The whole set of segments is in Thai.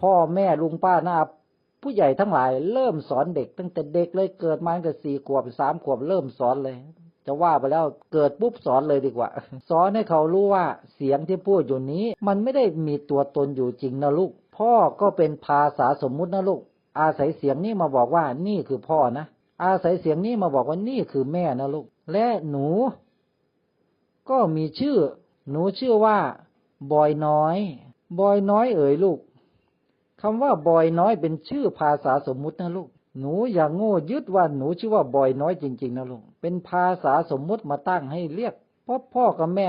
พ่อแม่ลุงป้าน้า ผู้ใหญ่ทั้งหลายเริ่มสอนเด็ก ตั้งแต่เด็กเลยเกิดมาตั้งแต่สี่ขวบสามขวบเริ่มสอนเลย จะว่าไปแล้วเกิดปุ๊บสอนเลยดีกว่า สอนให้เขารู้ว่าเสียงที่พูดอยู่นี้ มันไม่ได้มีตัวตนอยู่จริงนะลูก พ่อก็เป็นภาษาสมมุตินะลูก อาศัยเสียงนี้มาบอกว่านี่คือพ่อนะอาศัยเสียงนี้มาบอกว่านี่คือแม่นะลูก และหนู ก็มีชื่อ หนูชื่อว่า บอยน้อย บอยน้อยเอ๋ยลูกคำว่าบอยน้อยเป็นชื่อภาษาสมมุตินะลูก หนูอย่าโง่ยึดว่าหนูชื่อว่าบอยน้อยจริง ๆนะลูก เป็นภาษาสมมุติมาตั้งให้เรียกเพราะพ่อกับแม่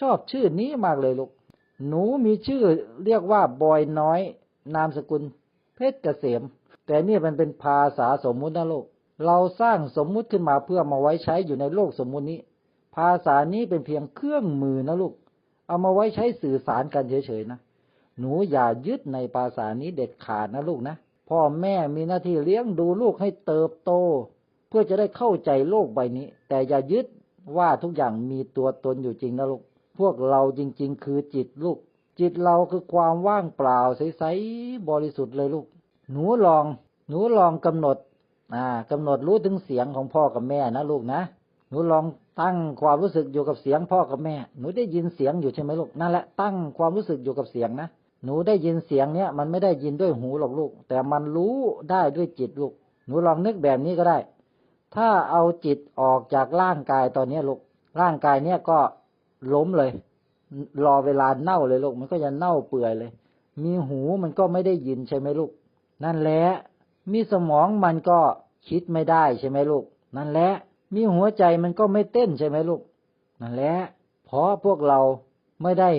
ชอบชื่อนี้มากเลยลูก หนูมีชื่อเรียกว่าบอยน้อย นามสกุล เพชรเกษม แต่นี่มันเป็นภาษาสมมุตินะลูก เราสร้างสมมุติขึ้นมาเพื่อมาไว้ใช้อยู่ในโลกสมมุตินี้ ภาษานี้เป็นเพียงเครื่องมือนะลูก เอามาไว้ใช้สื่อสารกันเฉยๆนะ หนูอย่ายึดในภาษานี้เด็ดขาดนะลูกนะ พ่อแม่มีหน้าที่เลี้ยงดูลูกให้เติบโต เพื่อจะได้เข้าใจโลกใบนี้ แต่อย่ายึดว่าทุกอย่างมีตัวตนอยู่จริงนะลูก พวกเราจริง ๆ คือจิตลูก จิตเราคือความว่างเปล่าใสๆบริสุทธิ์เลยลูก หนูลอง หนูลองกำหนด อ่ากำหนดรู้ถึงเสียงของพ่อกับแม่นะลูกนะ หนูลอง ตั้งความรู้สึกอยู่กับเสียงพ่อกับแม่ หนูได้ยินเสียงอยู่ใช่ไหมลูกนั่นแหละตั้งความรู้สึกอยู่กับเสียงนะหนูได้ยินเสียงเนี้ยมันไม่ได้ยินด้วยหูหรอกลูก แต่มันรู้ได้ด้วยจิตลูก หนูลองนึกแบบนี้ก็ได้ ถ้าเอาจิตออกจากร่างกายตอนเนี้ยลูก ร่างกายเนี้ยก็ล้มเลย รอเวลาเน่าเลยลูก มันก็จะเน่าเปื่อยเลย มีหูมันก็ไม่ได้ยินใช่ไหมลูก นั่นแหละ มีสมองมันก็คิดไม่ได้ใช่ไหมลูก นั่นแหละ มีหัวใจมันก็ไม่เต้นใช่ไหมลูกนั่นแหละเพราะพวกเราไม่ได้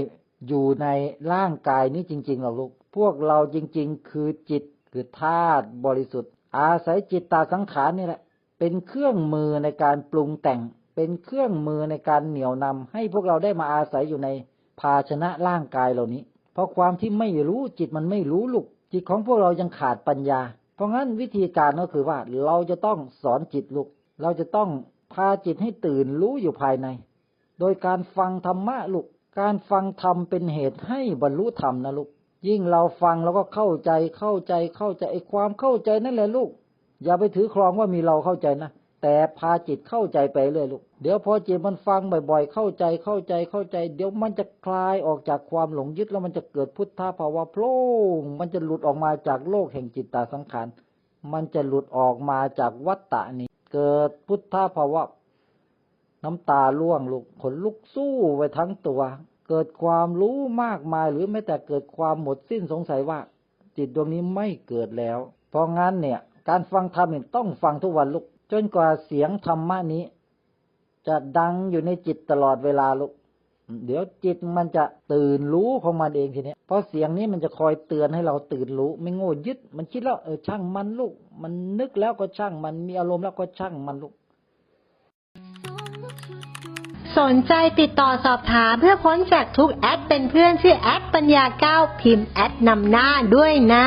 อยู่ในร่างกายนี้จริงๆหรอกลูก พวกเราจริง ๆ คือจิตคือธาตุบริสุทธิ์ อาศัยจิตตาสังขารนี่แหละ เป็นเครื่องมือในการปรุงแต่ง เป็นเครื่องมือในการเหนี่ยวนำให้พวกเราได้มาอาศัยอยู่ในภาชนะร่างกายเหล่านี้ เพราะความที่ไม่รู้จิตมันไม่รู้ลูก จิตของพวกเรายังขาดปัญญา เพราะงั้นวิธีการก็คือว่าเราจะต้องสอนจิตลูก เราจะต้องพาจิตให้ตื่นรู้อยู่ภายใน โดยการฟังธรรมะลูก การฟังธรรมเป็นเหตุให้บรรลุธรรมนะลูก ยิ่งเราฟังเราก็เข้าใจ เข้าใจ เข้าใจไอ้ความเข้าใจนั่นแหละลูก อย่าไปถือครองว่ามีเราเข้าใจนะ แต่พาจิตเข้าใจไปเรื่อยลูก เดี๋ยวพอจิตมันฟังบ่อยๆ เข้าใจ เข้าใจ เข้าใจ เดี๋ยวมันจะคลายออกจากความหลงยึดแล้วมันจะเกิดพุทธภาวะโพล่งมันจะหลุดออกมาจากโลกแห่งจิตตาสังขาร มันจะหลุดออกมาจากวัฏฏะนี้ เกิดพุทธภาวะ น้ำตาล่วงลุกขนลุกสู้ไปทั้งตัว เกิดความรู้มากมายหรือแม้แต่เกิดความหมดสิ้นสงสัยว่า จิตดวงนี้ไม่เกิดแล้ว เพราะงั้นเนี่ย การฟังธรรมเนี่ยต้องฟังทุกวันลุก จนกว่าเสียงธรรมะนี้ จะดังอยู่ในจิตตลอดเวลาลุก เดี๋ยวจิตมันจะตื่นรู้ของมันเองทีเนี้ยเพราะเสียงนี้มันจะคอยเตือนให้เราตื่นรู้ ไม่โง่ยึด มันคิดแล้วเออช่างมันลูก มันนึกแล้วก็ช่างมันมีอารมณ์แล้วก็ช่างมันลูก สนใจติดต่อสอบถามเพื่อพ้นจากทุกแอดเป็นเพื่อนชื่อแอดปัญญาเก้าพิมพ์แอดนำหน้าด้วยนะ